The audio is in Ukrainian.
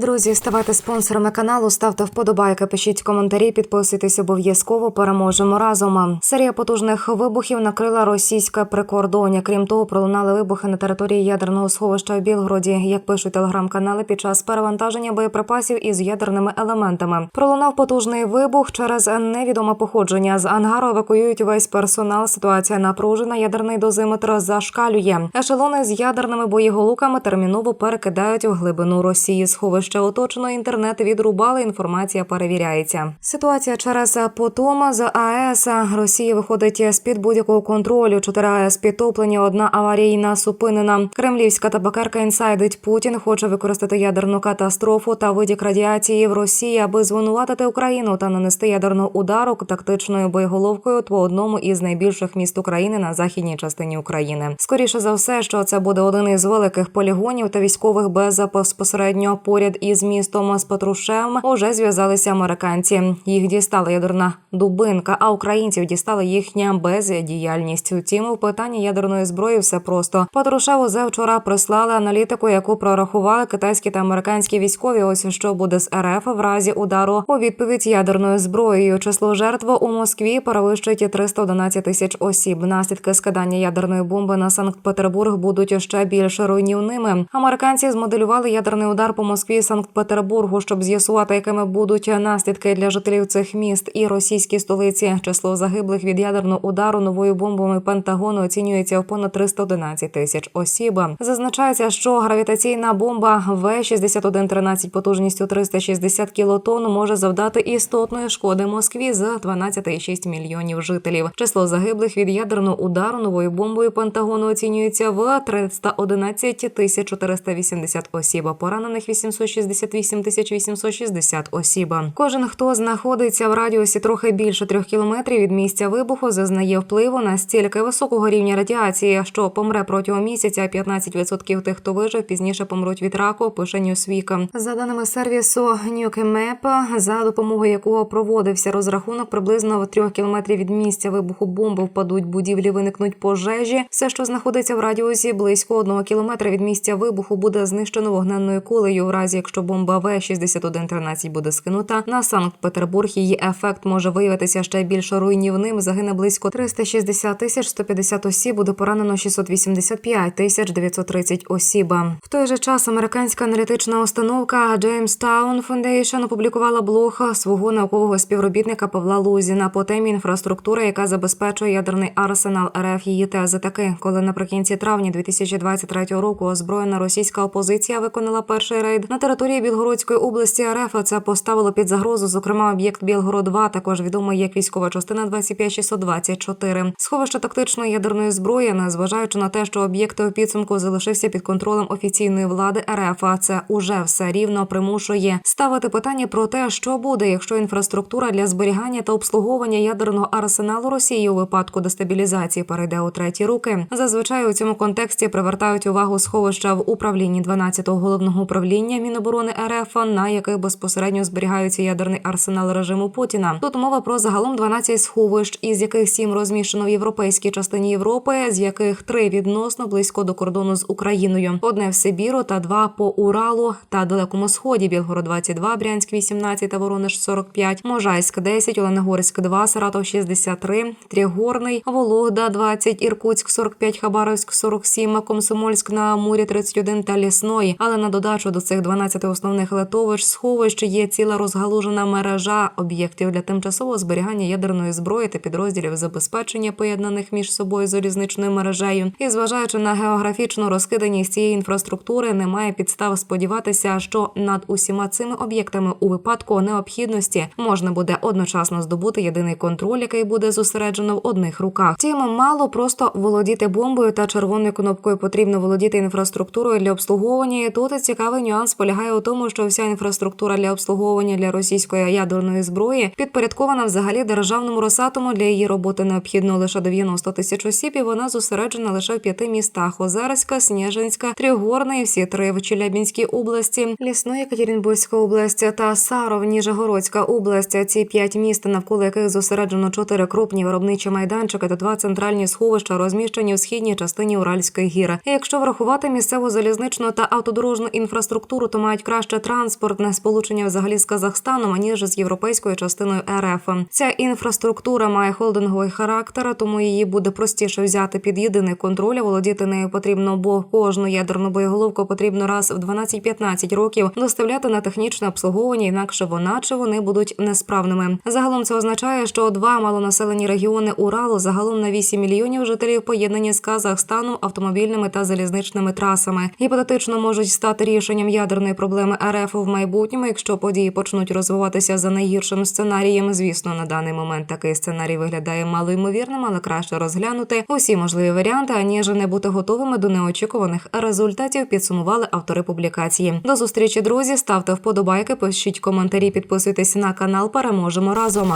Друзі, ставайте спонсорами каналу, ставте вподобайки, пишіть коментарі, підписуйтесь обов'язково. Переможемо разом. Серія потужних вибухів накрила російське прикордоння. Крім того, пролунали вибухи на території ядерного сховища у Білгороді. Як пишуть телеграм-канали, під час перевантаження боєприпасів із ядерними елементами пролунав потужний вибух через невідоме походження. З ангару евакуюють весь персонал. Ситуація напружена. Ядерний дозиметр зашкалює. Ешелони з ядерними боєголуками терміново перекидають у глибину Росії. Сховище оточено інтернет відрубали. Інформація перевіряється. Ситуація через потома з АЕС Росія виходить з під будь-якого контролю. Чотири АЕС підтоплені, одна аварійна супинена. Кремлівська табакерка інсайдить Путін хоче використати ядерну катастрофу та витік радіації в Росії, аби звинуватити Україну та нанести ядерну удару тактичною боєголовкою по одному із найбільших міст України на західній частині України. Скоріше за все, що це буде один із великих полігонів та військових без безпосередньо поряд із містом з Патрушем уже зв'язалися американці. Їх дістала ядерна дубинка, а українців дістала їхня бездіяльність. Втім, у питанні ядерної зброї все просто. Патрушев узе вчора прислали аналітику, яку прорахували китайські та американські військові. Ось що буде з РФ в разі удару у відповідь ядерною зброєю. Число жертв у Москві перевищить 311 тисяч осіб. Наслідки скидання ядерної бомби на Санкт-Петербург будуть ще більш руйнівними. Американці змоделювали ядерний удар по Москві Санкт-Петербургу, щоб з'ясувати, якими будуть наслідки для жителів цих міст і російській столиці. Число загиблих від ядерного удару новою бомбами Пентагону оцінюється в понад 311 тисяч осіб. Зазначається, що гравітаційна бомба В 6113 потужністю 360 кілотон може завдати істотної шкоди Москві за 12,6 мільйонів жителів. Число загиблих від ядерного удару новою бомбою Пентагону оцінюється в 311 тисяч 480 осіб, поранених 860 68 860 осіб. Кожен, хто знаходиться в радіусі трохи більше трьох кілометрів від місця вибуху, зазнає впливу на стільки високого рівня радіації, що помре протягом місяця. 15% тих, хто вижив, пізніше помруть від раку, пише Newsweek. За даними сервісу NewsMap, за допомогою якого проводився розрахунок, приблизно в трьох кілометрів від місця вибуху бомби впадуть будівлі, виникнуть пожежі. Все, що знаходиться в радіусі близько одного кілометра від місця вибуху, буде знищено вогненною кулею, в разі якщо бомба В-6113 буде скинута на Санкт-Петербург, її ефект може виявитися ще більш руйнівним. Загине близько 360 тисяч 150 осіб, буде поранено 685 тисяч 930 осіб. В той же час американська аналітична установка Jamestown Foundation опублікувала блог свого наукового співробітника Павла Лузіна по темі інфраструктури, яка забезпечує ядерний арсенал РФ. Її тези таки, коли наприкінці травня 2023 року озброєна російська опозиція виконала перший рейд на території Білгородської області РФ. Це поставило під загрозу, зокрема, об'єкт Білгород 2 також відомий як військова частина 25624. Сховище тактичної ядерної зброї, незважаючи на те, що об'єкт у підсумку залишився під контролем офіційної влади РФ. Це уже все рівно примушує ставити питання про те, що буде, якщо інфраструктура для зберігання та обслуговування ядерного арсеналу Росії у випадку дестабілізації перейде у треті руки. Зазвичай у цьому контексті привертають увагу сховища в управлінні 12-го головного управління Міноборони РФ, на яких безпосередньо зберігаються ядерний арсенал режиму Путіна. Тут мова про загалом 12 сховищ, із яких сім розміщено в європейській частині Європи, з яких три відносно близько до кордону з Україною, одне в Сибіру та два по Уралу та Далекому Сході. Білгород 22, Брянськ 18 та Воронеж 45, Можайськ 10, Оленогорськ 2, Саратов 63, Тригорний, Вологда 20, Іркутськ 45, Хабаровськ 47, Комсомольськ на Амурі 31 та Лісної. Але на додачу до цих 12 основних литовищ сховищ є ціла розгалужена мережа об'єктів для тимчасового зберігання ядерної зброї та підрозділів забезпечення поєднаних між собою залізничною мережею. І зважаючи на географічну розкиданість цієї інфраструктури, немає підстав сподіватися, що над усіма цими об'єктами у випадку необхідності можна буде одночасно здобути єдиний контроль, який буде зосереджено в одних руках. Втім, мало просто володіти бомбою та червоною кнопкою. Потрібно володіти інфраструктурою для обслуговування. І тут цікавий нюанс полягає у тому, що вся інфраструктура для обслуговування для російської ядерної зброї підпорядкована взагалі державному Росатому для її роботи необхідно лише 90 тисяч осіб, і вона зосереджена лише в п'яти містах: Озерська, Сніжинська, Тригорна і всі три в Челябінській області, Лісної Екатеринбурзька область та Саров, Ніжегородська область. Ці п'ять міст, навколо яких зосереджено чотири крупні виробничі майданчики та два центральні сховища, розміщені в східній частині Уральської гіри. І якщо врахувати місцеву залізничну та автодорожну інфраструктуру, то мають краще транспортне сполучення взагалі з Казахстаном, аніж з європейською частиною РФ. Ця інфраструктура має холдинговий характер, тому її буде простіше взяти під єдиний контроль. Володіти нею потрібно, бо кожну ядерну боєголовку потрібно раз в 12-15 років доставляти на технічне обслуговування, інакше вона чи вони будуть несправними. Загалом це означає, що два малонаселені регіони Уралу загалом на 8 мільйонів жителів поєднані з Казахстаном автомобільними та залізничними трасами. Гіпотетично можуть стати рішенням ядерної проблеми РФ в майбутньому, якщо події почнуть розвиватися за найгіршим сценарієм. Звісно, на даний момент такий сценарій виглядає малоймовірним, але краще розглянути усі можливі варіанти, аніж не бути готовими до неочікуваних результатів. Підсумували автори публікації. До зустрічі, друзі. Ставте вподобайки, пишіть коментарі, підписуйтесь на канал. Переможемо разом.